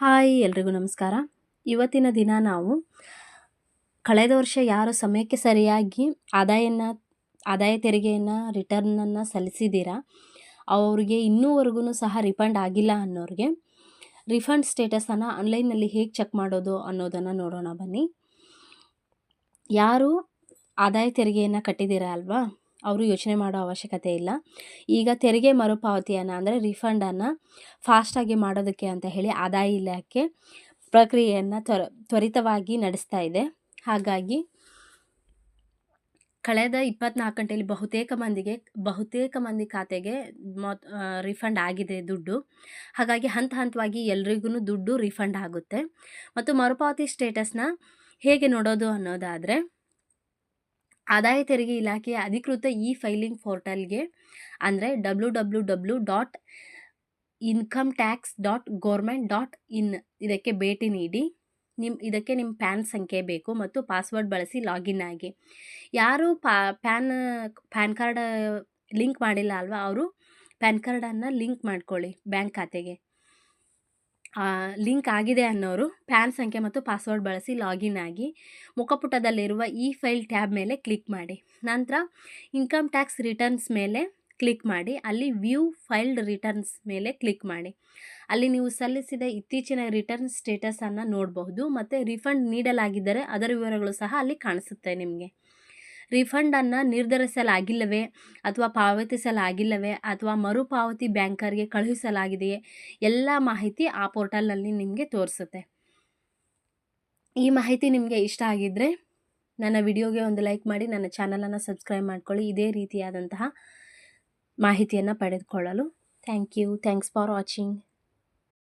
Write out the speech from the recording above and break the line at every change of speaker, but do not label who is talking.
Hi ಎಲ್ರಿಗೂ ನಮಸ್ಕಾರ. ಇವತ್ತಿನ ದಿನ ನಾವು ಕಳೆದ ವರ್ಷ ಯಾರು ಸಮಯಕ್ಕೆ ಸರಿಯಾಗಿ ಆದಾಯನ, ಆದಾಯ ತೆರಿಗೆಯನ್ನು, ರಿಟರ್ನನ್ನು ಸಲ್ಲಿಸಿದ್ದೀರಾ, ಅವ್ರಿಗೆ ಇನ್ನೂವರೆಗೂ ಸಹ ರಿಫಂಡ್ ಆಗಿಲ್ಲ ಅನ್ನೋರಿಗೆ ರಿಫಂಡ್ ಸ್ಟೇಟಸನ್ನು ಆನ್ಲೈನಲ್ಲಿ ಹೇಗೆ ಚೆಕ್ ಮಾಡೋದು ಅನ್ನೋದನ್ನು ನೋಡೋಣ ಬನ್ನಿ. ಯಾರು ಆದಾಯ ತೆರಿಗೆಯನ್ನು ಕಟ್ಟಿದ್ದೀರಾ ಅಲ್ವಾ? ಅವರು ಯೋಚನೆ ಮಾಡೋ ಅವಶ್ಯಕತೆ ಇಲ್ಲ. ಈಗ ತೆರಿಗೆ ಮರುಪಾವತಿಯನ್ನು ಅಂದರೆ ರಿಫಂಡನ್ನು ಫಾಸ್ಟಾಗಿ ಮಾಡೋದಕ್ಕೆ ಅಂತ ಹೇಳಿ ಆದಾಯ ಇಲಾಖೆ ಪ್ರಕ್ರಿಯೆಯನ್ನು ತ್ವರ, ತ್ವರಿತವಾಗಿ ನಡೆಸ್ತಾ ಇದೆ. ಹಾಗಾಗಿ ಕಳೆದ ಇಪ್ಪತ್ನಾಲ್ಕು ಗಂಟೆಯಲ್ಲಿ ಬಹುತೇಕ ಮಂದಿಗೆ, ಬಹುತೇಕ ಮಂದಿ ಖಾತೆಗೆ ಮೊತ್ ರಿಫಂಡ್ ಆಗಿದೆ ದುಡ್ಡು. ಹಾಗಾಗಿ ಹಂತ ಹಂತವಾಗಿ ಎಲ್ರಿಗೂ ದುಡ್ಡು ರಿಫಂಡ್ ಆಗುತ್ತೆ. ಮತ್ತು ಮರುಪಾವತಿ ಸ್ಟೇಟಸ್ನ ಹೇಗೆ ನೋಡೋದು ಅನ್ನೋದಾದರೆ ಆದಾಯ ತೆರಿಗೆ ಇಲಾಖೆಯ ಅಧಿಕೃತ ಇ ಫೈಲಿಂಗ್ ಪೋರ್ಟಲ್ಗೆ ಅಂದರೆ W W W dot income tax dot government dot in ಇದಕ್ಕೆ ಭೇಟಿ ನೀಡಿ. ನಿಮ್ಮ ಇದಕ್ಕೆ ನಿಮ್ಮ ಪ್ಯಾನ್ ಸಂಖ್ಯೆ ಬೇಕು ಮತ್ತು ಪಾಸ್ವರ್ಡ್ ಬಳಸಿ ಲಾಗಿನ್ ಆಗಿ. ಯಾರು ಪಾ, ಪ್ಯಾನ್ ಪ್ಯಾನ್ ಕಾರ್ಡ್ ಲಿಂಕ್ ಮಾಡಿಲ್ಲ ಅಲ್ವಾ, ಅವರು ಪ್ಯಾನ್ ಕಾರ್ಡನ್ನು ಲಿಂಕ್ ಮಾಡ್ಕೊಳ್ಳಿ ಬ್ಯಾಂಕ್ ಖಾತೆಗೆ. ಲಿಂಕ್ ಆಗಿದೆ ಅನ್ನೋರು ಪ್ಯಾನ್ ಸಂಖ್ಯೆ ಮತ್ತು ಪಾಸ್ವರ್ಡ್ ಬಳಸಿ ಲಾಗಿನ್ ಆಗಿ ಮುಖಪುಟದಲ್ಲಿರುವ ಇ ಫೈಲ್ ಟ್ಯಾಬ್ ಮೇಲೆ ಕ್ಲಿಕ್ ಮಾಡಿ. ನಂತರ ಇನ್ಕಮ್ ಟ್ಯಾಕ್ಸ್ ರಿಟರ್ನ್ಸ್ ಮೇಲೆ ಕ್ಲಿಕ್ ಮಾಡಿ. ಅಲ್ಲಿ ವ್ಯೂ ಫೈಲ್ಡ್ ರಿಟರ್ನ್ಸ್ ಮೇಲೆ ಕ್ಲಿಕ್ ಮಾಡಿ. ಅಲ್ಲಿ ನೀವು ಸಲ್ಲಿಸಿದ ಇತ್ತೀಚಿನ ರಿಟರ್ನ್ ಸ್ಟೇಟಸನ್ನು ನೋಡಬಹುದು. ಮತ್ತು ರಿಫಂಡ್ ನೀಡಲಾಗಿದ್ದರೆ ಅದರ ವಿವರಗಳು ಸಹ ಅಲ್ಲಿ ಕಾಣಿಸುತ್ತೆ ನಿಮಗೆ. ರಿಫಂಡನ್ನು ನಿರ್ಧರಿಸಲಾಗಿಲ್ಲವೇ ಅಥವಾ ಪಾವತಿಸಲಾಗಿಲ್ಲವೇ ಅಥವಾ ಮರುಪಾವತಿ ಬ್ಯಾಂಕರ್ಗೆ ಕಳುಹಿಸಲಾಗಿದೆಯೇ ಎಲ್ಲ ಮಾಹಿತಿ ಆ ಪೋರ್ಟಲ್ನಲ್ಲಿ ನಿಮಗೆ ತೋರಿಸುತ್ತೆ. ಈ ಮಾಹಿತಿ ನಿಮಗೆ ಇಷ್ಟ ಆಗಿದ್ದರೆ ನನ್ನ ವಿಡಿಯೋಗೆ ಒಂದು ಲೈಕ್ ಮಾಡಿ, ನನ್ನ ಚಾನಲನ್ನು ಸಬ್ಸ್ಕ್ರೈಬ್ ಮಾಡ್ಕೊಳ್ಳಿ. ಇದೇ ರೀತಿಯಾದಂತಹ ಮಾಹಿತಿಯನ್ನು ಪಡೆದುಕೊಳ್ಳಲು. Thank you. Thanks for watching.